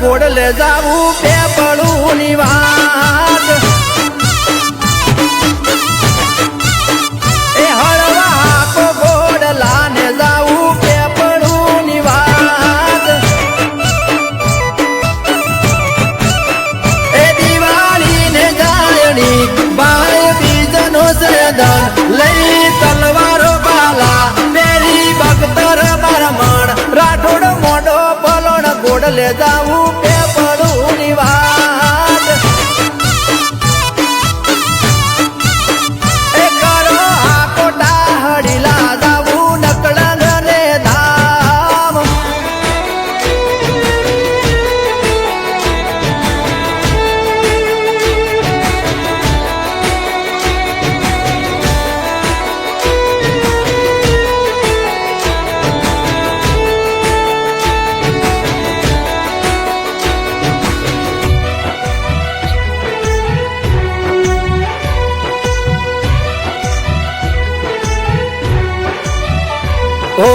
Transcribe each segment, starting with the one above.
ગોળ લે જાવું બે પડું ની એ હળવા હાકો ગોળ લાને જાવું બે પડું ની વાત. એ દિવાળી ને જાયણી ભાઈ બીજનો સેદન. ગોડ જાવું ઓ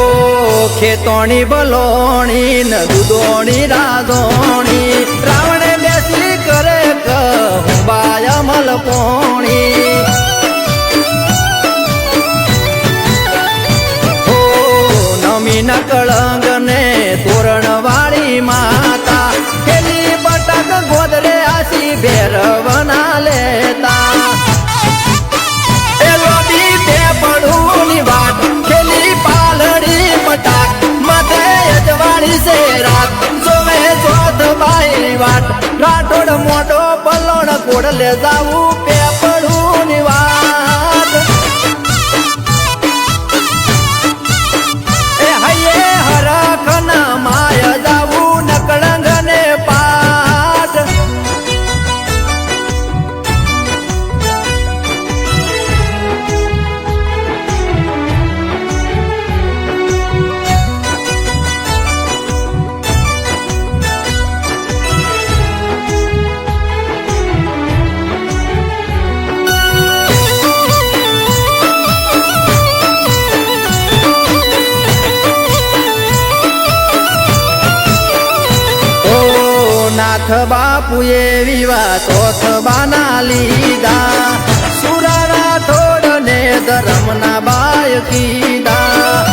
ખેતોણી બલોણી ન દૂધોણી રાધોણી રાવણે બેસી કરે કહુંબાય મલપોણી ઓ નમી ન રાઠોડ મોટો પલોણ કોડ લે જાવું. નાથ બાપુએ વિવાતો થવાના લીધા? સુરારા થોડ ને ધર્મના બાય કીધા.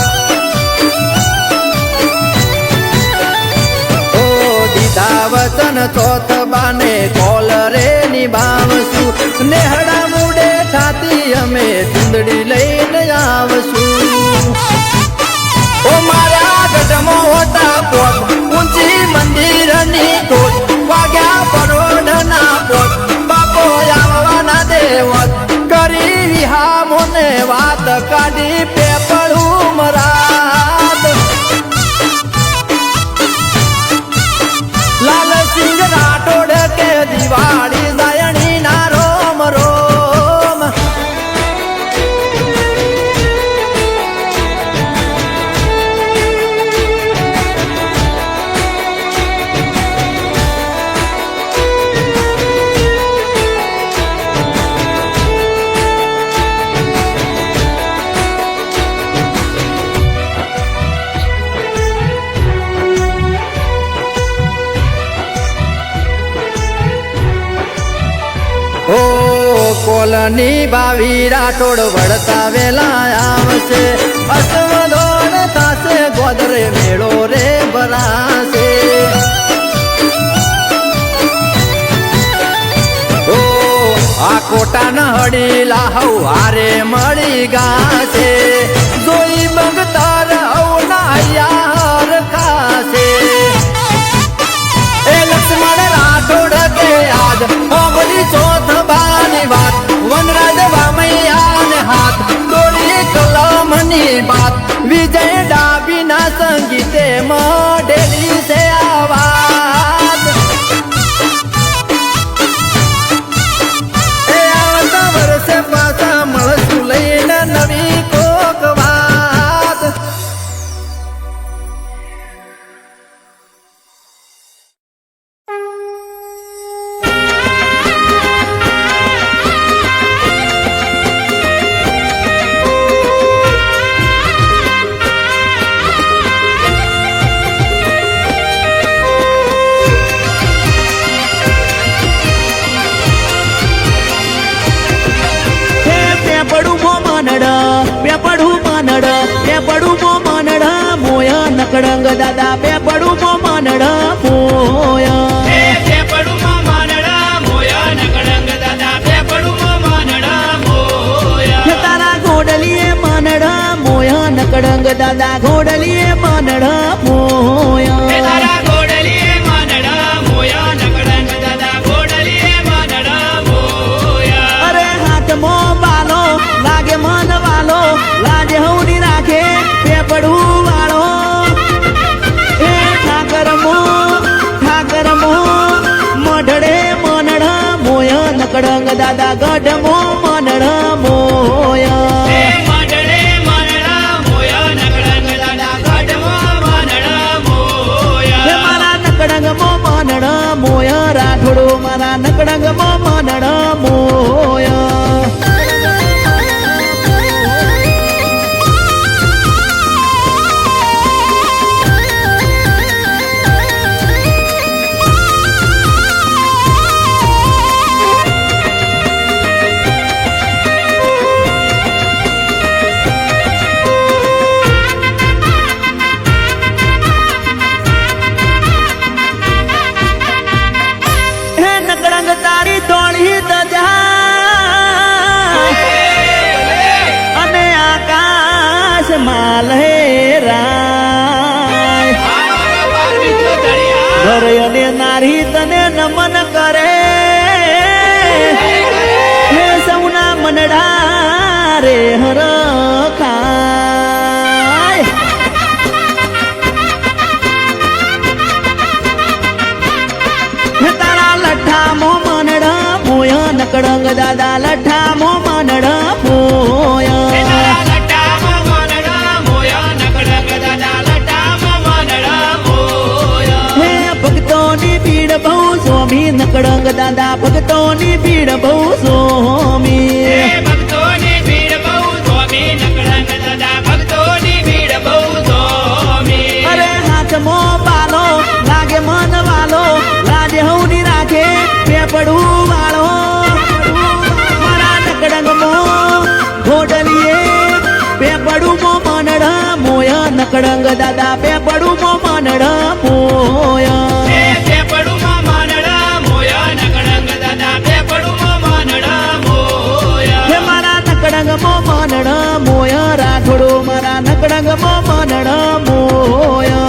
ઓ દીધા વચન ચોથ બાને કોલ રે નિભાવશું. નેહડા મુડે ઠાતી અમે ચુંદડી લઈને ઓ, કોલની બાવી રાઠોડ વળતા વેલા આવશે. અસવદોડ થાશે, ગોદરે મેળો રે ભરાશે. ઓ, આ કોટા ન હડીલા હવ હારે મળી ગાશે. જોઈ બગતાર હવ ના યાર ખાશે. એ લક્ષ્મણ રાઠોડ કે આજ 준비된 નકડંગ દાદા બે પડું મો માનડ મોયા. એ પેપડુમાં માનડા મોયા. નકડંગ દાદા ઘોડલીએ માનડ નકડંગ દાદા ગઢમાં માનડા હે મોયા મોય રાઠોડો મારા ઘર અને નારી તને નમન કરે. હે સૌના મનડા રે હર તારા લઠ્ઠા મો મનડા મોયા નકડંગ દાદા લઠ્ઠા મો મનડા સ્વામી નકડંગ દાદા ભક્તોની ભીડ બહુ સ્વામી. અરે હાથમો બાલો લાગે મન વાલો લાજે હવની રાખે પેપડું વાળો. મારા નકડંગ મો ઘોડલીએ પેપડું મો મનડ મોય નકડંગ દાદા પેપડું મો મનડ મારા નકડંગ મો મનડ મોય રાઠોડો મારા નકડાંગમાં મો મનડ મોય.